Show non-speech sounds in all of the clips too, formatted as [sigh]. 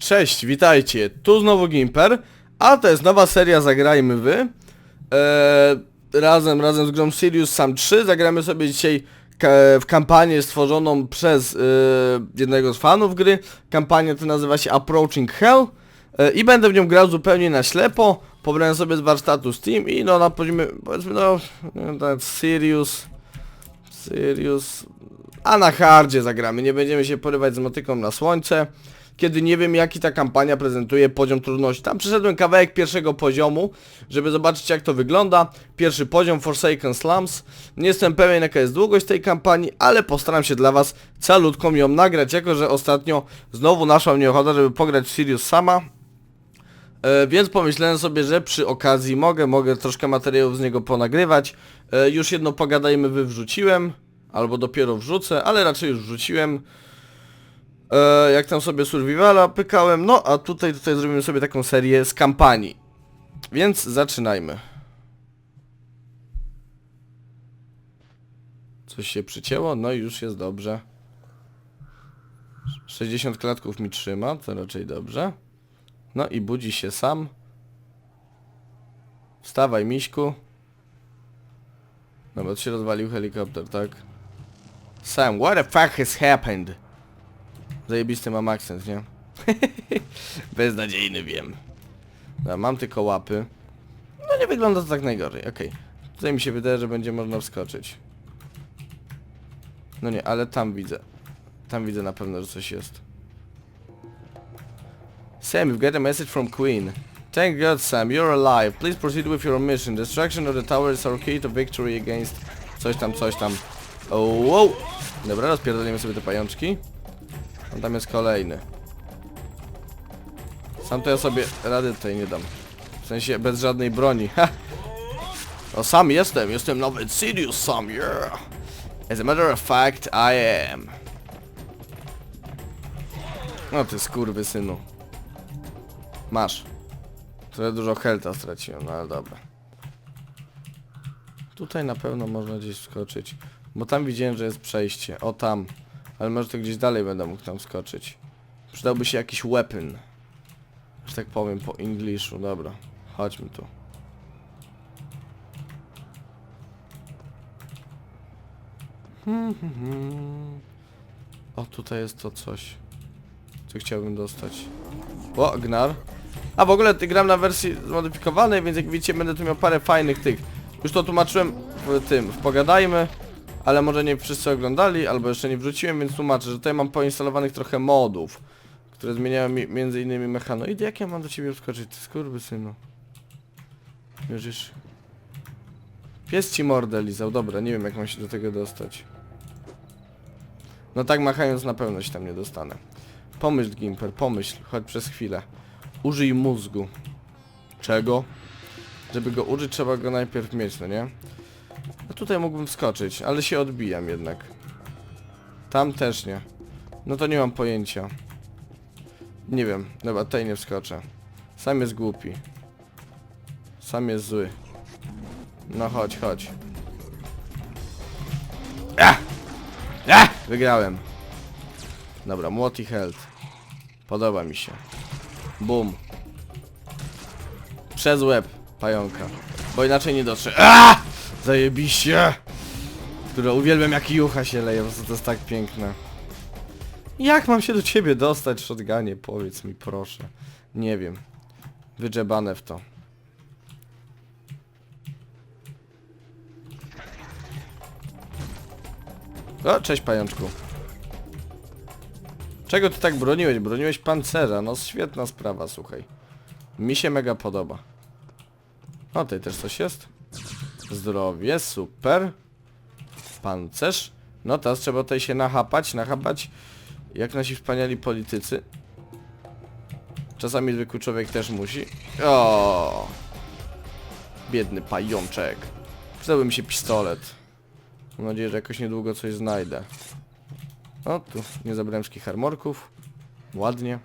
Cześć, witajcie, tu znowu Gimper, a to jest nowa seria Zagrajmy Wy. Eee, razem, razem z grą Sirius Sam 3 zagramy sobie dzisiaj w kampanię stworzoną przez e, jednego z fanów gry. Kampania ta nazywa się Approaching Hell e, i będę w nią grał zupełnie na ślepo. Pobrałem sobie z warsztatu Steam i no na poziomie, powiedzmy no, no Sirius, Sirius, a na hardzie zagramy, nie będziemy się porywać z motyką na słońce. Kiedy nie wiem jaki ta kampania prezentuje poziom trudności. Tam przyszedłem kawałek pierwszego poziomu, żeby zobaczyć jak to wygląda. Pierwszy poziom Forsaken Slums. Nie jestem pewien jaka jest długość tej kampanii, ale postaram się dla was calutką ją nagrać, jako że ostatnio znowu naszła mnie ochota, żeby pograć w Sirius sama. E, więc pomyślałem sobie, że przy okazji mogę, mogę troszkę materiałów z niego ponagrywać. E, już jedno pogadajmy wy wrzuciłem, albo dopiero wrzucę, ale raczej już wrzuciłem. E, jak tam sobie survivala pykałem, no a tutaj, tutaj zrobimy sobie taką serię z kampanii. Więc zaczynajmy. Coś się przycięło? No i już jest dobrze. 60 klatków mi trzyma, to raczej dobrze. No i budzi się sam. Wstawaj, miśku. No bo się rozwalił helikopter, tak? Sam, what the fuck has happened? Zajebisty mam akcent, nie? [laughs] Beznadziejny, wiem. Dobra, mam tylko łapy. No nie wygląda to tak najgorzej, okej. Tutaj mi się wydaje, że będzie można wskoczyć. No nie, ale tam widzę. Tam widzę na pewno, że coś jest. Sam, you've got a message from Queen. Thank God, Sam, you're alive. Please proceed with your mission. Destruction of the tower is our key to victory against... Coś tam, coś tam. Oh, wow. Dobra, rozpierdolimy sobie te pajączki. A tam jest kolejny. Sam to ja sobie rady tutaj nie dam. W sensie bez żadnej broni. Ha! O, sam jestem, jestem nawet Sirius sam, yeah! As a matter of fact, I am. No ty skurwy synu. Masz. Trochę dużo helta straciłem, no ale dobra. Tutaj na pewno można gdzieś wskoczyć. Bo tam widziałem, że jest przejście. O tam. Ale może to gdzieś dalej będę mógł tam skoczyć. Przydałby się jakiś weapon. Że tak powiem po engliszu. Dobra. Chodźmy tu. O, tutaj jest to coś. Co chciałbym dostać. O, Gnar. A w ogóle gram na wersji zmodyfikowanej, więc jak widzicie będę tu miał parę fajnych tych. Już to tłumaczyłem w tym, w Pogadajmy, ale może nie wszyscy oglądali, albo jeszcze nie wrzuciłem, więc tłumaczę, że tutaj mam poinstalowanych trochę modów, które zmieniają mi między innymi mechanoidy. Jak ja mam do ciebie wskoczyć, ty skurwysynu? Wierzysz? Pies ci mordę lizał, dobra, nie wiem jak mam się do tego dostać. No tak machając na pewno się tam nie dostanę. Pomyśl Gimper, pomyśl, chodź przez chwilę. Użyj mózgu. Czego? Żeby go użyć trzeba go najpierw mieć, no nie? No tutaj mógłbym wskoczyć, ale się odbijam jednak. Tam też nie. No to nie mam pojęcia. Nie wiem, dobra, tutaj nie wskoczę. Sam jest głupi. Sam jest zły. No chodź, chodź. Ah! Ah! Wygrałem. Dobra, młot i health. Podoba mi się. Bum. Przez łeb pająka. Bo inaczej nie dotrze. Zajebiście! Które uwielbiam jak jucha się leje, po prostu to jest tak piękne. Jak mam się do ciebie dostać, shotgunie? Powiedz mi proszę. Nie wiem. Wydżebane w to. O, cześć pajączku. Czego ty tak broniłeś? Broniłeś pancerza. No świetna sprawa, słuchaj. Mi się mega podoba. O, tutaj też coś jest. Zdrowie, super. Pancerz. No teraz trzeba tutaj się nachapać, nachapać. Jak nasi wspaniali politycy. Czasami zwykły człowiek też musi. O, Biedny pajączek. Przydałby mi się pistolet. Mam nadzieję, że jakoś niedługo coś znajdę. O, tu nie zabrałem wszystkich armorków. Ładnie.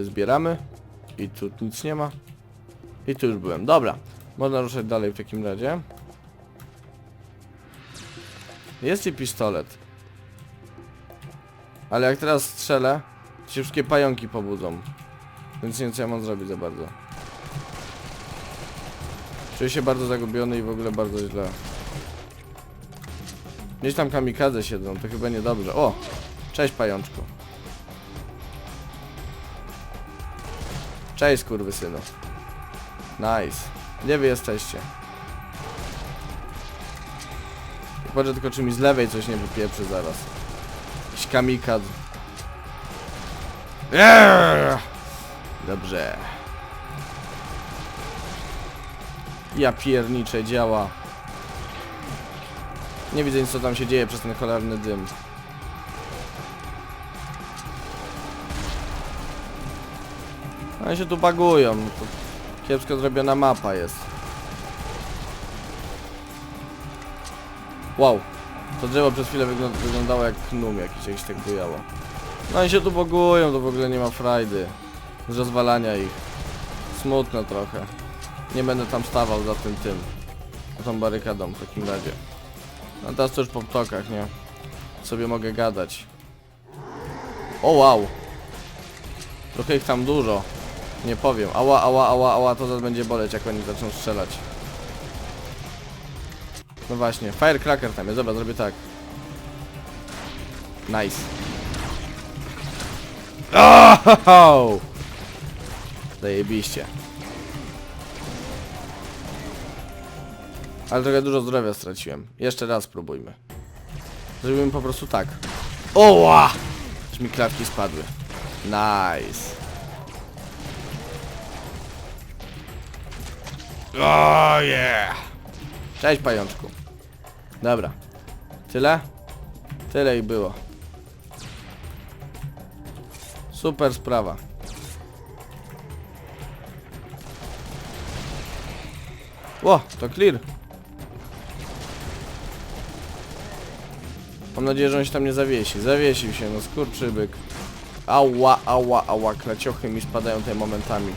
Wyzbieramy. I tu nic nie ma. I tu już byłem. Dobra. Można ruszać dalej w takim razie. Jest i pistolet. Ale jak teraz strzelę, to się wszystkie pająki pobudzą. Więc nie wiem co ja mam zrobić za bardzo. Czuję się bardzo zagubiony i w ogóle bardzo źle. Gdzieś tam kamikadze siedzą, to chyba niedobrze. O! Cześć pajączku. Cześć synu. Nice. Gdzie wy jesteście? Patrzę tylko czy mi z lewej coś nie wypieprzy zaraz. Jakiś kamikad. Eee! Dobrze. Ja pierniczę, działa. Nie widzę nic co tam się dzieje przez ten cholerny dym. Oni się tu bagują. To kiepsko zrobiona mapa jest. Wow. To drzewo przez chwilę wygląda, wyglądało jak knum jakiś, jak się tak bujało. No i się tu bogują, to w ogóle nie ma frajdy. Z rozwalania ich. Smutno trochę. Nie będę tam stawał za tym tym. Za tą barykadą w takim razie. No teraz to już po ptokach, nie? Sobie mogę gadać. O wow! Trochę ich tam dużo. Nie powiem. Ała, ała, ała, ała, to zaraz będzie boleć jak oni zaczną strzelać. No właśnie, firecracker tam jest, dobra, zrobię tak. Nice. Oh! Zajebiście. Ale trochę dużo zdrowia straciłem. Jeszcze raz spróbujmy. Zrobimy po prostu tak. Oła! Aż mi klatki spadły. Nice. Oh yeah! Cześć pajączku. Dobra. Tyle? Tyle i było. Super sprawa. Ło, to clear. Mam nadzieję, że on się tam nie zawiesi. Zawiesił się, no skurczybyk. Ała, ała, ała, klaciochy mi spadają tutaj momentami.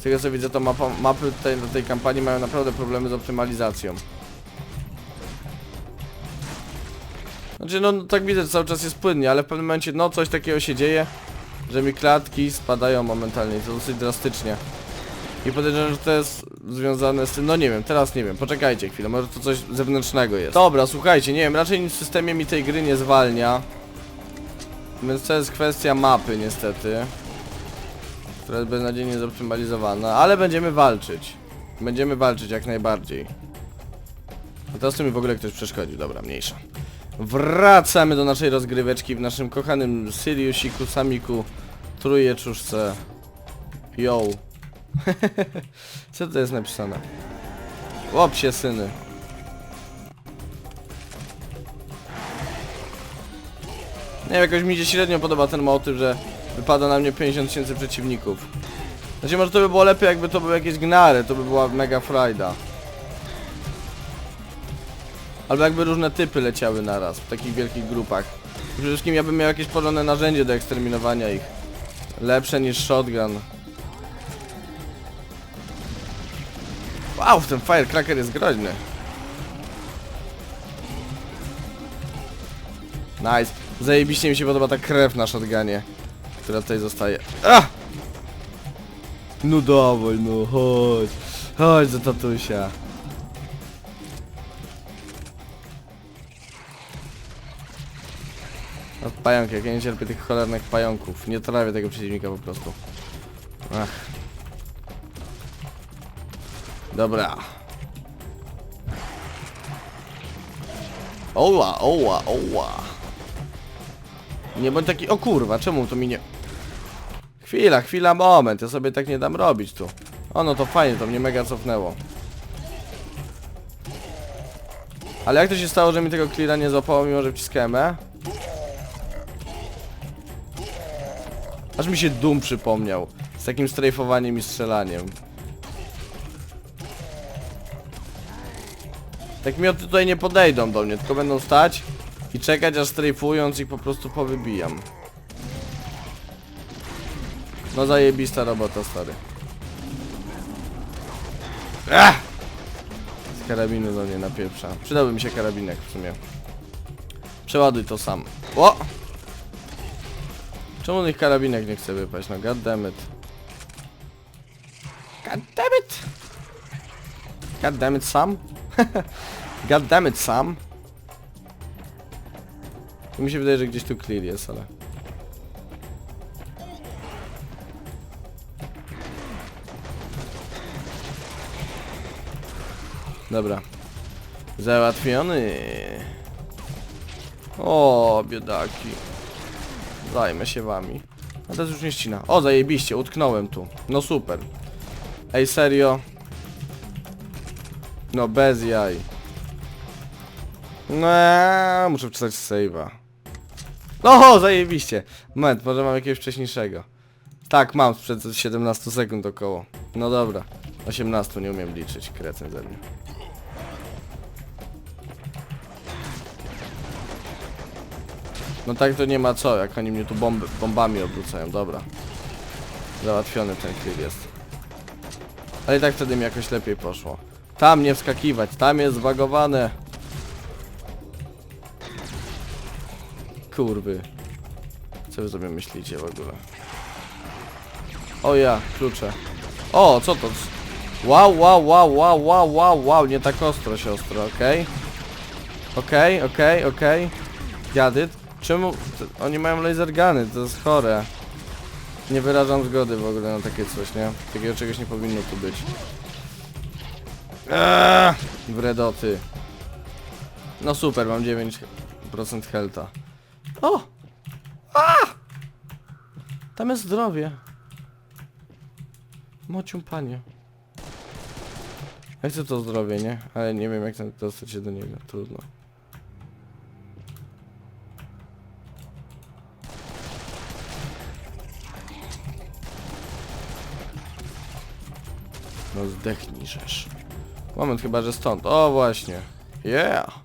Z tego co widzę, to mapa, mapy tutaj do tej kampanii mają naprawdę problemy z optymalizacją. Znaczy, no tak widzę, że cały czas jest płynnie, ale w pewnym momencie, no coś takiego się dzieje, że mi klatki spadają momentalnie, to dosyć drastycznie. I podejrzewam, że to jest związane z tym, no nie wiem, teraz nie wiem, poczekajcie chwilę, może to coś zewnętrznego jest. Dobra, słuchajcie, nie wiem, raczej nic w systemie mi tej gry nie zwalnia. Więc to jest kwestia mapy niestety. Która jest beznadziejnie zoptymalizowana, ale będziemy walczyć. Będziemy walczyć jak najbardziej. A teraz tu mi w ogóle ktoś przeszkodził, dobra, mniejsza. Wracamy do naszej rozgryweczki w naszym kochanym Siriusiku, Samiku, Trójeczuszce. Yo. [laughs] Co to jest napisane? Łopsie syny. Nie wiem, jakoś mi się średnio podoba ten motyw, że wypada na mnie 50 tysięcy przeciwników. Znaczy może to by było lepiej jakby to były jakieś gnary, to by była mega frajda. Albo jakby różne typy leciały naraz w takich wielkich grupach. Przede wszystkim ja bym miał jakieś porządne narzędzie do eksterminowania ich. Lepsze niż shotgun. Wow, ten firecracker jest groźny. Nice. Zajebiście mi się podoba ta krew na shotgunie, która tutaj zostaje. Ah! No dawaj, no chodź. Chodź do tatusia. No, pająk, jak ja nie cierpię tych cholernych pająków. Nie trawię tego przeciwnika po prostu. Ach. Dobra. Oła, oła, oła. Nie bądź taki... O kurwa, czemu to mi nie... Chwila, chwila, moment. Ja sobie tak nie dam robić tu. O, no to fajnie, to mnie mega cofnęło. Ale jak to się stało, że mi tego cleara nie złapało, mimo że wciskałem E? Aż mi się Doom przypomniał. Z takim strajfowaniem i strzelaniem. Tak mioty tutaj nie podejdą do mnie, tylko będą stać i czekać aż strajfując ich po prostu powybijam. No zajebista robota, stary. Ach! Z karabinu do mnie napieprza. Przydałby mi się karabinek w sumie. Przeładuj to sam. O! Czemu tych karabinek nie chce wypaść? No goddammit. Goddammit! Goddammit sam? [laughs] goddammit sam? Mi się wydaje, że gdzieś tu clear jest, ale... Dobra. Załatwiony. O, biedaki. Zajmę się wami. A teraz już nie ścina. O, zajebiście, utknąłem tu. No super. Ej, serio? No, bez jaj. No, muszę wpisać save'a. No, zajebiście. Moment, może mam jakiegoś wcześniejszego. Tak, mam sprzed 17 sekund około. No dobra. 18 nie umiem liczyć, krecen ze mnie. No tak to nie ma co, jak oni mnie tu bomby, bombami obrócają, dobra. Załatwiony ten kill jest. Ale i tak wtedy mi jakoś lepiej poszło. Tam nie wskakiwać, tam jest zbagowane. Kurwy. Co wy sobie myślicie w ogóle? O ja, klucze. O, co to? Wow, wow, wow, wow, wow, wow, wow, nie tak ostro, siostro, okej? Okej, okej, okej. Jadyt? Czemu? to- Oni mają laser guny, to jest chore. Nie wyrażam zgody w ogóle na takie coś, nie? Takiego czegoś nie powinno tu być. Eee, wredoty. No super, mam 9% helta. O! A! Tam jest zdrowie. Mocium panie. Ja chcę to zdrowie, nie? Ale nie wiem jak tam dostać się do niego. Trudno. No zdechnij rzesz. Moment chyba, że stąd. O właśnie. Yeah.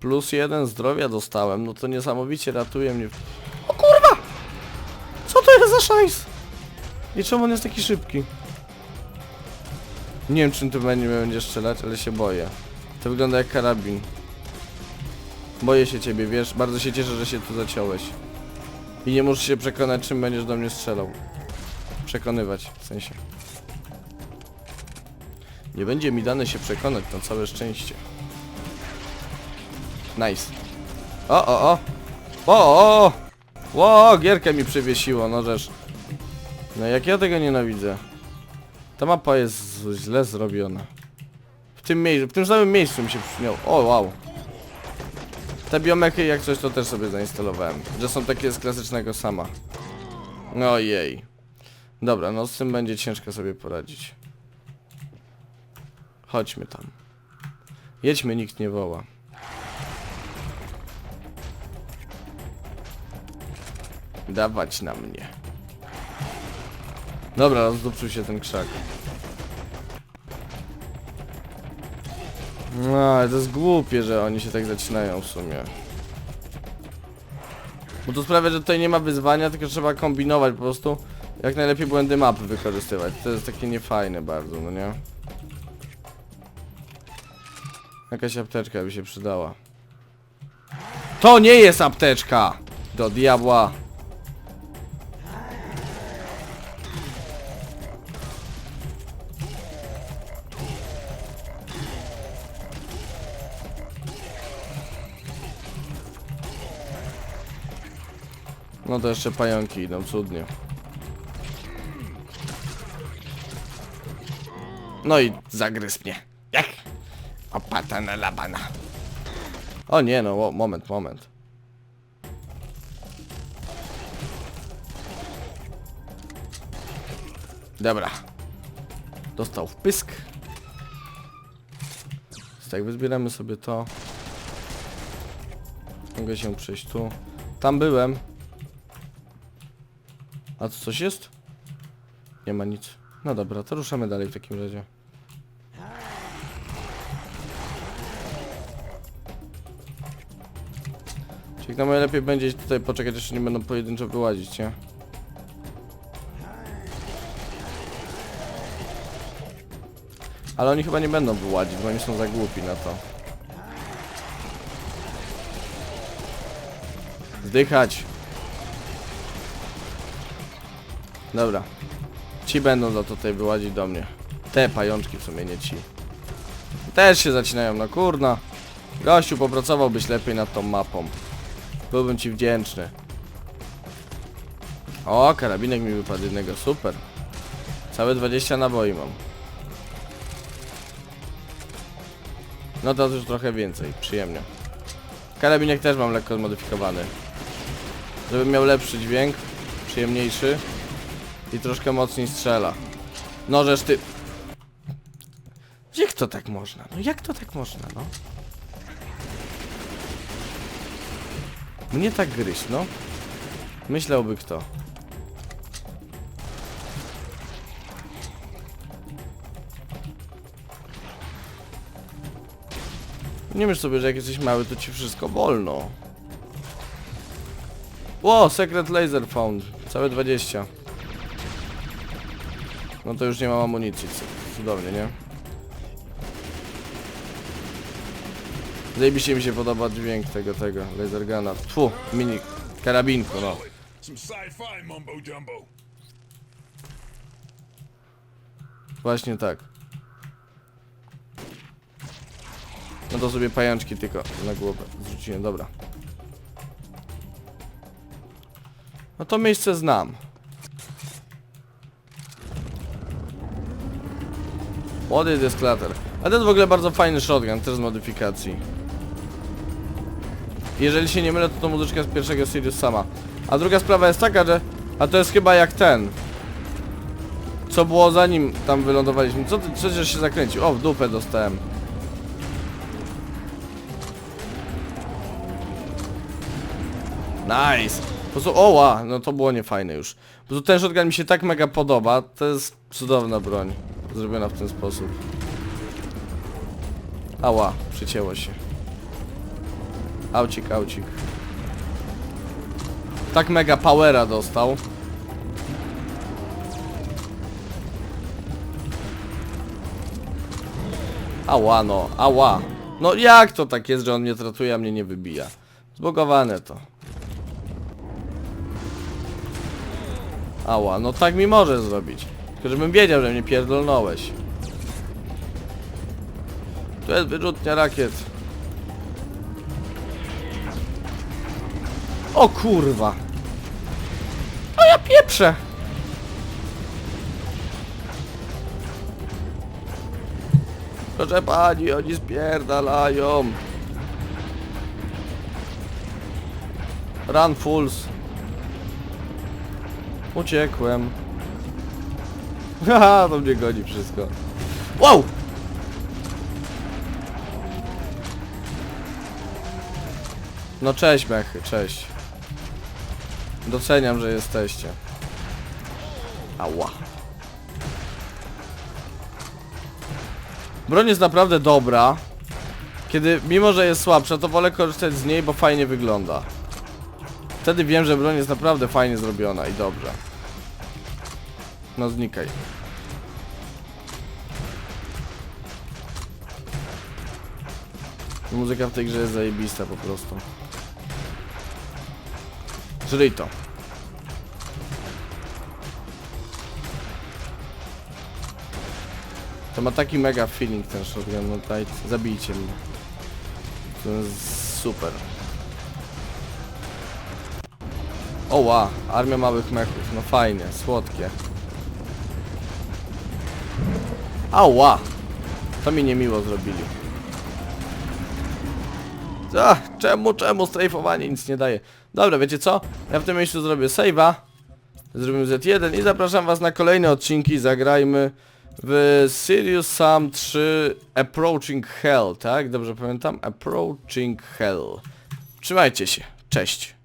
Plus jeden zdrowia dostałem. No to niesamowicie ratuje mnie. O kurwa! Co to jest za szajs? I czemu on jest taki szybki? Nie wiem czym tu będzie, będzie strzelać, ale się boję. To wygląda jak karabin. Boję się ciebie, wiesz? Bardzo się cieszę, że się tu zaciąłeś. I nie muszę się przekonać, czym będziesz do mnie strzelał. Przekonywać, w sensie. Nie będzie mi dane się przekonać, na całe szczęście. Nice. O, o, o! O, o! Ło, gierkę mi przywiesiło, no żeż. No jak ja tego nienawidzę. Ta mapa jest źle zrobiona. W tym miejscu, w tym samym miejscu mi się przypomniał. O, wow. Te biomechy jak coś to też sobie zainstalowałem. Że są takie z klasycznego sama. Ojej. Dobra, no z tym będzie ciężko sobie poradzić. Chodźmy tam. Jedźmy, nikt nie woła. Dawać na mnie. Dobra, rozdupczył się ten krzak. No, to jest głupie, że oni się tak zaczynają w sumie. Bo to sprawia, że tutaj nie ma wyzwania, tylko trzeba kombinować po prostu. Jak najlepiej błędy mapy wykorzystywać. To jest takie niefajne bardzo, no nie? Jakaś apteczka by się przydała. To nie jest apteczka! Do diabła! No to jeszcze pająki idą, cudnie. No i zagryzł mnie. Opata na labana. O nie no, moment, moment. Dobra. Dostał wpysk. Tak, wyzbieramy sobie to. Mogę się przejść tu. Tam byłem. A tu coś jest? Nie ma nic. No dobra, to ruszamy dalej w takim razie. Czyli na najlepiej będzie tutaj poczekać, jeszcze nie będą pojedynczo wyłazić, nie? Ale oni chyba nie będą wyłazić, bo oni są za głupi na to. Zdychać. Dobra. Ci będą to tutaj wyłazić do mnie. Te pajączki w sumie, nie ci. Też się zacinają, no kurna. Gościu, popracowałbyś lepiej nad tą mapą. Byłbym ci wdzięczny. O, karabinek mi wypadł jednego, super. Całe 20 naboi mam. No to już trochę więcej, przyjemnie. Karabinek też mam lekko zmodyfikowany. Żeby miał lepszy dźwięk, przyjemniejszy i troszkę mocniej strzela. No żeż ty... Jak to tak można? No jak to tak można, no? Mnie tak gryźć, no. Myślałby kto. Nie myśl sobie, że jak jesteś mały, to ci wszystko wolno. Ło, secret laser found. Całe 20. No to już nie mam amunicji. Cudownie, nie? Zajebiście mi się podoba dźwięk tego, tego, laser guna. Tfu, mini karabinku, no. Właśnie tak. No to sobie pajączki tylko na głowę zrzuciłem, dobra. No to miejsce znam. What is this clutter? A to jest w ogóle bardzo fajny shotgun, też z modyfikacji. Jeżeli się nie mylę, to to muzyczka z pierwszego Sirius sama. A druga sprawa jest taka, że... A to jest chyba jak ten. Co było zanim tam wylądowaliśmy? Co ty, przecież się zakręcił? O, w dupę dostałem. Nice! Po prostu, oła, no to było niefajne już. Po prostu ten shotgun mi się tak mega podoba, to jest cudowna broń. Zrobiona w ten sposób. Ała, przycięło się. Aucik, aucik. Tak mega powera dostał. Ała no, ała. No jak to tak jest, że on mnie tratuje, a mnie nie wybija? Zbogowane to. Ała, no tak mi może zrobić. Tylko żebym wiedział, że mnie pierdolnąłeś. Tu jest wyrzutnia rakiet. O kurwa. O ja pieprzę. Proszę pani, oni spierdalają. Run fools. Uciekłem. [laughs] Haha, to mnie goni wszystko. Wow! No cześć mechy, cześć. Doceniam, że jesteście. Ała. Broń jest naprawdę dobra. Kiedy, mimo że jest słabsza, to wolę korzystać z niej, bo fajnie wygląda. Wtedy wiem, że broń jest naprawdę fajnie zrobiona i dobrze. No znikaj. Muzyka w tej grze jest zajebista po prostu. Żyj to. To ma taki mega feeling ten shotgun, no daj, zabijcie mnie. To jest super. Oła, armia małych mechów, no fajnie, słodkie. Ała! To mi niemiło zrobili. Ach, czemu, czemu strajfowanie nic nie daje? Dobra, wiecie co? Ja w tym miejscu zrobię save'a. Zrobimy Z1 i zapraszam was na kolejne odcinki. Zagrajmy w Sirius Sam 3 Approaching Hell, tak? Dobrze pamiętam? Approaching Hell. Trzymajcie się. Cześć.